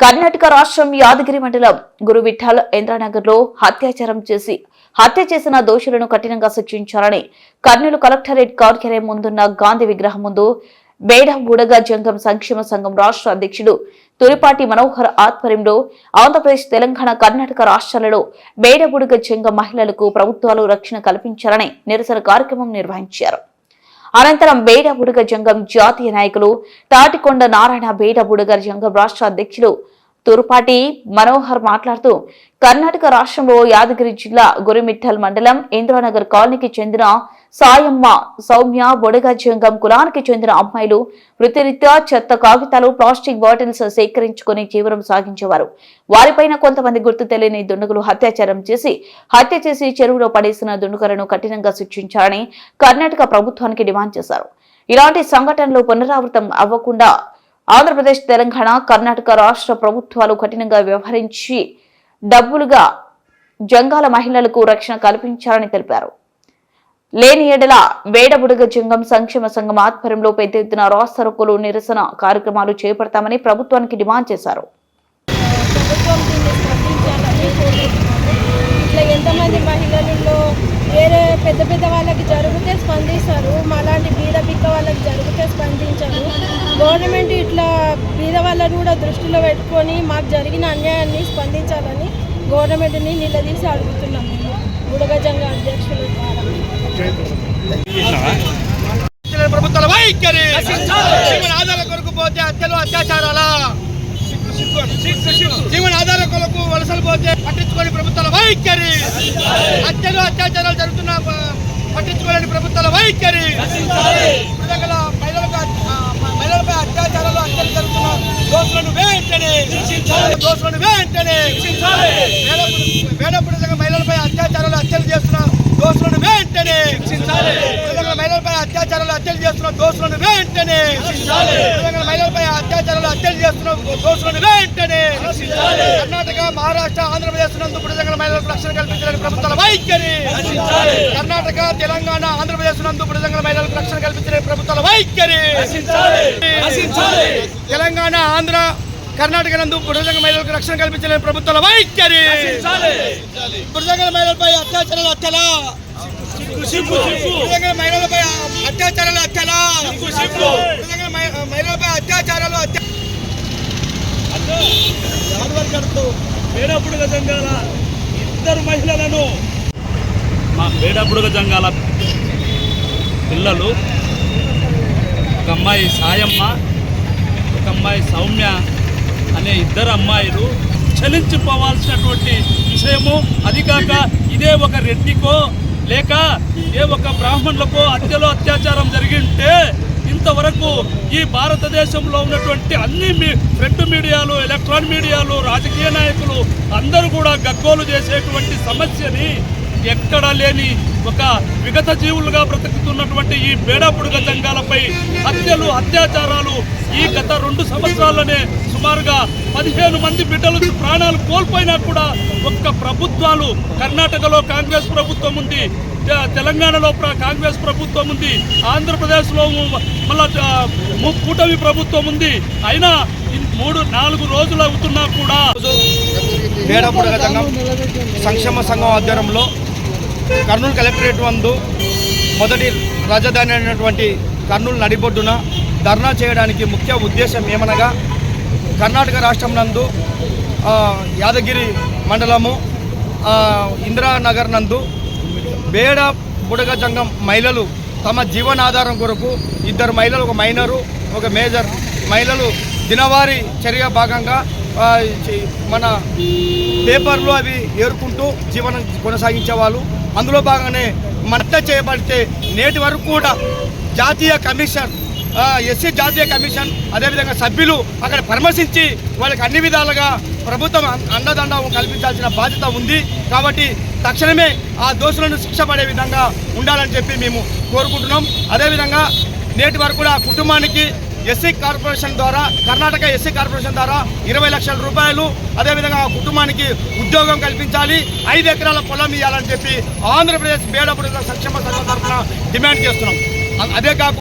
కర్ణాటక రాష్ట్రం యాదగిరి మండలం గురు విఠల్ ఇంద్రానగర్లో చేసి హత్య చేసిన దోషులను కఠినంగా శిక్షించాలని కర్నూలు కలెక్టరేట్ కార్యాలయం ముందున్న గాంధీ విగ్రహం ముందు బేడ బుడగ జంగం సంక్షేమ సంఘం రాష్ట్ర అధ్యక్షుడు తురిపాటి మనోహర్ ఆధ్వర్యంలో ఆంధ్రప్రదేశ్ తెలంగాణ కర్ణాటక రాష్ట్రాలలో బేడబుడుగ జంగం మహిళలకు ప్రభుత్వాలు రక్షణ కల్పించాలని నిరసన కార్యక్రమం నిర్వహించారు. అనంతరం బేడ బుడగ జంగం జాతీయ నాయకులు తాటికొండ నారాయణ బేడ బుడగ జంగం రాష్ట్ర అధ్యక్షులు తురుపాటి మనోహర్ మాట్లాడుతూ కర్ణాటక రాష్ట్రంలో యాదగిరి జిల్లా గురిమిట్టల్ మండలం ఇంద్రానగర్ కాలనీకి చెందిన సాయమ్మ సౌమ్య బొడగ జంగం కులానికి చెందిన అమ్మాయిలు వృత్తిరీత్యా చెత్త కాగితాలు ప్లాస్టిక్ బాటిల్స్ సేకరించుకుని జీవనం సాగించేవారు. వారిపైన కొంతమంది గుర్తు తెలియని దుండగులు అత్యాచారం చేసి హత్య చేసి చెరువులో పడేసిన దుండగులను కఠినంగా శిక్షించాలని కర్ణాటక ప్రభుత్వానికి డిమాండ్ చేశారు. ఇలాంటి సంఘటనలు పునరావృతం అవ్వకుండా ఆంధ్రప్రదేశ్ తెలంగాణ కర్ణాటక రాష్ట్ర ప్రభుత్వాలు కఠినంగా వ్యవహరించి డబ్బులుగా జంగాల మహిళలకు రక్షణ కల్పించాలని తెలిపారు. లేని ఎడల వేడబుడగ జంగం సంక్షేమ సంఘం ఆధ్వర్యంలో పెద్ద ఎత్తున రాస్తరకులు నిరసన కార్యక్రమాలు చేపడతామని ప్రభుత్వానికి డిమాండ్ చేశారు. ప్రభుత్వం స్పందించాలని ఇట్లా ఎంతమంది మహిళలలో వేరే పెద్ద పెద్ద వాళ్ళకి జరిగితే స్పందిస్తారు. మాలాంటి బీద బిక్క వాళ్ళకి జరిగితే స్పందించరు. గవర్నమెంట్ ఇట్లా బీద వాళ్ళని కూడా దృష్టిలో పెట్టుకొని మాకు జరిగిన అన్యాయాన్ని స్పందించాలని గవర్నమెంట్ని నిలదీసి అడుగుతున్నాం. మేము బుడగజంగ అధ్యక్షుల. ద్వారా ప్రభుత్వాల వైఖరి. జీవన ఆధార కొరకు పోతే హత్యలు అత్యాచారాల? జీవన ఆధార కొరకు వలసలు పోతే పట్టించుకోని ప్రభుత్వాల వైఖరి. హత్యలు అత్యాచారాలు జరుగుతున్న పట్టించుకోలేని ప్రభుత్వాల వైఖరి. విధంగా మహిళలకు మహిళలపై అత్యాచారాలు హత్యలు జరుగుతున్న దోషులను వెంటనే దోషులను వెంటనే వేడప్పుడు వేడప్పుడు విధంగా మహిళలపై అత్యాచారాలు హత్యలు చేస్తున్న దోషులను వెంటనే మహిళలపై అత్యాచారాలు హత్యలు చేస్తున్న దోషులను వెంటనే మహిళలపై అత్యాచారాలు హత్యలు చేస్తున్న దోషులను వెంటనే కర్ణాటక మహారాష్ట్ర ఆంధ్రప్రదేశ్ నందు బుడజంగల మహిళలకు రక్షణ కల్పించాలని ప్రభుత్వాల వైఖరి. కర్ణాటక తెలంగాణ ఆంధ్రప్రదేశ్ నందు బుడజంగల మహిళలకు రక్షణ కల్పించాలని ప్రభుత్వాల వైఖరి. తెలంగాణ ఆంధ్ర కర్ణాటక నందు బుడజంగ మహిళలకు రక్షణ కల్పించాలని ప్రభుత్వాల వైఖరి. బుడజంగ మహిళలపై అత్యాచారాలు హత్యలా బుడజంగ మహిళలపై అత్యాచారాలు హత్యలా బుడజంగ మహి- మహిళలపై అత్యాచారాలు హత్య బేడపుడుగ జంగాల ఇద్దరు మహిళలను. మా బేడపుడుగ జంగాల పిల్లలు ఒక అమ్మాయి సాయమ్మ ఒక అమ్మాయి సౌమ్య అనే ఇద్దరు అమ్మాయిలు చలించిపోవాల్సినటువంటి విషయము. అది కాక ఇదే ఒక రెడ్డికో లేక ఏ ఒక బ్రాహ్మణులకో హత్యలో అత్యాచారం జరిగింటే ఇంతవరకు ఈ భారతదేశంలో ఉన్నటువంటి అన్ని మీ ప్రింట్ మీడియాలు ఎలక్ట్రాన్ మీడియాలు రాజకీయ నాయకులు అందరూ కూడా గగ్గోలు చేసేటువంటి సమస్యని ఎక్కడా లేని ఒక విగత జీవులుగా బ్రతుకుతున్నటువంటి ఈ బేడాపుడుగ జంగాలపై హత్యలు అత్యాచారాలు ఈ గత రెండు సంవత్సరాల్లోనే సుమారుగా పదిహేను మంది బిడ్డలు ప్రాణాలు కోల్పోయినా కూడా ఒక్క ప్రభుత్వాలు కర్ణాటకలో కాంగ్రెస్ ప్రభుత్వం ఉంది తె- తెలంగాణలో ప్ర- కాంగ్రెస్ ప్రభుత్వం ఉంది ఆంధ్రప్రదేశ్లో మళ్ళా కూటమి ప్రభుత్వం ఉంది. అయినా ఈ మూడు నాలుగు రోజులు అవుతున్నా కూడా సంక్షేమ సంఘం ఆధ్వర్యంలో కర్నూలు కలెక్టరేట్ వందు మొదటి రాజధాని అయినటువంటి కర్నూలు నడిబొడ్డున ధర్నా చేయడానికి ముఖ్య ఉద్దేశం ఏమనగా కర్ణాటక రాష్ట్రం నందు యాదగిరి మండలము ఇందిరానగర్ నందు బేడ బుడగ జంగం మహిళలు తమ జీవనాధారం కొరకు ఇద్దరు మహిళలు ఒక మైనరు ఒక మేజర్ మహిళలు దినవారీ చర్య భాగంగా మన పేపర్లు అవి ఏరుకుంటూ జీవనం కొనసాగించేవాళ్ళు. అందులో భాగంగానే మట్ట చేయబడితే నేటి వరకు కూడా జాతీయ కమిషన్ ఎస్సీ జాతీయ కమిషన్ అదేవిధంగా సభ్యులు అక్కడ పరామర్శించి వాళ్ళకి అన్ని విధాలుగా ప్రభుత్వం అం- అండదండ కల్పించాల్సిన బాధ్యత ఉంది. కాబట్టి తక్షణమే ఆ దోషులను శిక్ష పడే విధంగా ఉండాలని చెప్పి మేము కోరుకుంటున్నాం. అదేవిధంగా నేటి వరకు కూడా ఆ కుటుంబానికి ఎస్సీ కార్పొరేషన్ ద్వారా కర్ణాటక ఎస్సీ కార్పొరేషన్ ద్వారా ఇరవై లక్షల రూపాయలు అదేవిధంగా కుటుంబానికి ఉద్యోగం కల్పించాలి ఐదు ఎకరాల పొలం ఇవ్వాలని చెప్పి ఆంధ్రప్రదేశ్ బేడపడుతున్న సంక్షేమ సంఘం తరఫున డిమాండ్ చేస్తున్నాం. అదే కాకుండా